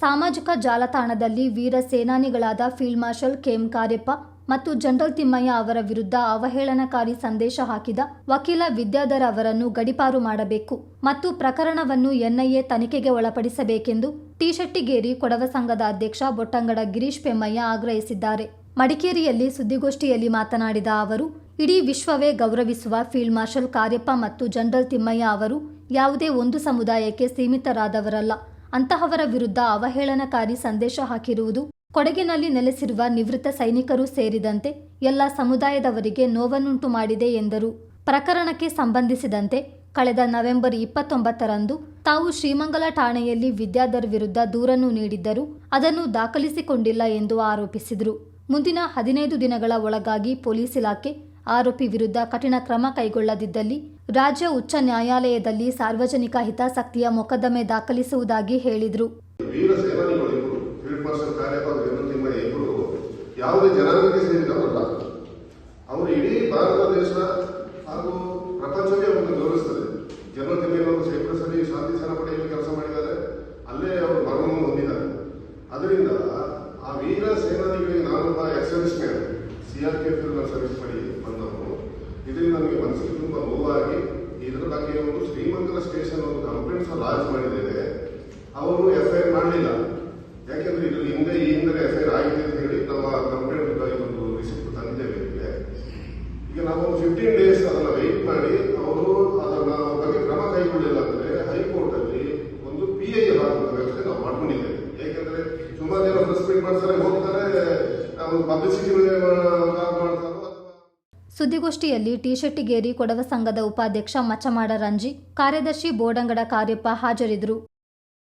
ಸಾಮಾಜಿಕ ಜಾಲತಾಣದಲ್ಲಿ ವೀರ ಸೇನಾನಿಗಳಾದ ಫೀಲ್ಡ್ ಮಾರ್ಷಲ್ ಕೆಎಂ ಕಾರ್ಯಪ್ಪ ಮತ್ತು ಜನರಲ್ ತಿಮ್ಮಯ್ಯ ಅವರ ವಿರುದ್ಧ ಅವಹೇಳನಕಾರಿ ಸಂದೇಶ ಹಾಕಿದ ವಕೀಲ ವಿದ್ಯಾಧರ್ ಅವರನ್ನು ಗಡಿಪಾರು ಮಾಡಬೇಕು ಮತ್ತು ಪ್ರಕರಣವನ್ನು ಎನ್ಐಎ ತನಿಖೆಗೆ ಒಳಪಡಿಸಬೇಕೆಂದು ಟಿಶೆಟ್ಟಿಗೇರಿ ಕೊಡವ ಸಂಘದ ಅಧ್ಯಕ್ಷ ಬೊಟ್ಟಂಗಡ ಗಿರೀಶ್ ಪೆಮ್ಮಯ್ಯ ಆಗ್ರಹಿಸಿದ್ದಾರೆ. ಮಡಿಕೇರಿಯಲ್ಲಿ ಸುದ್ದಿಗೋಷ್ಠಿಯಲ್ಲಿ ಮಾತನಾಡಿದ ಅವರು, ಇಡೀ ವಿಶ್ವವೇ ಗೌರವಿಸುವ ಫೀಲ್ಡ್ ಮಾರ್ಷಲ್ ಕಾರ್ಯಪ್ಪ ಮತ್ತು ಜನರಲ್ ತಿಮ್ಮಯ್ಯ ಅವರು ಯಾವುದೇ ಒಂದು ಸಮುದಾಯಕ್ಕೆ ಸೀಮಿತರಾದವರಲ್ಲ. ಅಂತಹವರ ವಿರುದ್ಧ ಅವಹೇಳನಕಾರಿ ಸಂದೇಶ ಹಾಕಿರುವುದು ಕೊಡಗಿನಲ್ಲಿ ನೆಲೆಸಿರುವ ನಿವೃತ್ತ ಸೈನಿಕರು ಸೇರಿದಂತೆ ಎಲ್ಲ ಸಮುದಾಯದವರಿಗೆ ನೋವನ್ನುಂಟು ಮಾಡಿದೆ ಎಂದರು. ಪ್ರಕರಣಕ್ಕೆ ಸಂಬಂಧಿಸಿದಂತೆ ಕಳೆದ ನವೆಂಬರ್ ಇಪ್ಪತ್ತೊಂಬತ್ತರಂದು ತಾವು ಶ್ರೀಮಂಗಲ ಠಾಣೆಯಲ್ಲಿ ವಿದ್ಯಾಧರ್ ವಿರುದ್ಧ ದೂರನ್ನು ನೀಡಿದ್ದರು ಅದನ್ನು ದಾಖಲಿಸಿಕೊಂಡಿಲ್ಲ ಎಂದು ಆರೋಪಿಸಿದರು. ಮುಂದಿನ ಹದಿನೈದು ದಿನಗಳ ಒಳಗಾಗಿ ಪೊಲೀಸ್ ಇಲಾಖೆ ಆರೋಪಿ ವಿರುದ್ಧ ಕಠಿಣ ಕ್ರಮ ಕೈಗೊಳ್ಳದಿದ್ದಲ್ಲಿ ರಾಜ್ಯ ಉಚ್ಚ ನ್ಯಾಯಾಲಯದಲ್ಲಿ ಸಾರ್ವಜನಿಕ ಹಿತಾಸಕ್ತಿಯ ಮೊಕದ್ದಮೆ ದಾಖಲಿಸುವುದಾಗಿ ಹೇಳಿದರು. ಅದರಿಂದ ಆ ವೀರ ಸೇನಾನಿಗಳಿಗೆ ಎಕ್ಸ್ ಸರ್ವಿಸ್ ಮಾಡಿ ಇದರಿಂದ ನನಗೆ ಮನಸ್ಸಿಗೆ ತುಂಬಾ ನೋವಾಗಿ ಇದರ ಬಗ್ಗೆ ಒಂದು ಶ್ರೀಮಂತರ ಸ್ಟೇಷನ್ ಒಂದು ಕಂಪ್ಲೇಂಟ್ಸ್ ಲಾಂಚ್ ಮಾಡಿದ್ದೇವೆ ಅವರು ಎಫ್ ಐ ಆರ್ ಮಾಡಲಿಲ್ಲ. ಯಾಕೆಂದ್ರೆ ಇದು ಹಿಂದೆ ಈ ಹಿಂದೆ ಎಫ್ ಐ ಆರ್ ಆಗಿದೆ ಅಂತ ಹೇಳಿ ನಮ್ಮ ಕಂಪ್ಲೇಂಟ್ ಒಂದು ರಿಸಿಪ್ಟ್ ತಂದಿದ್ದೇವೆ ಇದಕ್ಕೆ ಈಗ ನಾವು ಒಂದು ಫಿಫ್ಟೀನ್ ಡೇಸ್ ಅದನ್ನ ವೆಯ್ಟ್ ಮಾಡಿ ಅವರು ಅದನ್ನ ಬಗ್ಗೆ ಕ್ರಮ ಕೈಗೊಳ್ಳಿಲ್ಲ ಅಂದ್ರೆ ಹೈಕೋರ್ಟ್ ಅಲ್ಲಿ ಒಂದು ಪಿ ಐ ಹಾಕುವ ವ್ಯವಸ್ಥೆ ನಾವು ಮಾಡ್ಕೊಂಡಿದ್ದೇವೆ. ಯಾಕೆಂದ್ರೆ ಸುಮಾರು ಜನ ಪ್ರೆಸ್ ಮಾಡ್ತಾರೆ, ಹೋಗ್ತಾರೆ ಪಬ್ಲಿಸಿಟಿ ಸುದ್ದಿಗೋಷ್ಠಿಯಲ್ಲಿ ಟಿಶೆಟ್ಟಿಗೇರಿ ಕೊಡವ ಸಂಘದ ಉಪಾಧ್ಯಕ್ಷ ಮಚ್ಚಮಾಡ ರಂಜಿ ಕಾರ್ಯದರ್ಶಿ ಬೋಡಂಗಡ ಕಾರ್ಯಪ್ಪ ಹಾಜರಿದ್ದರು.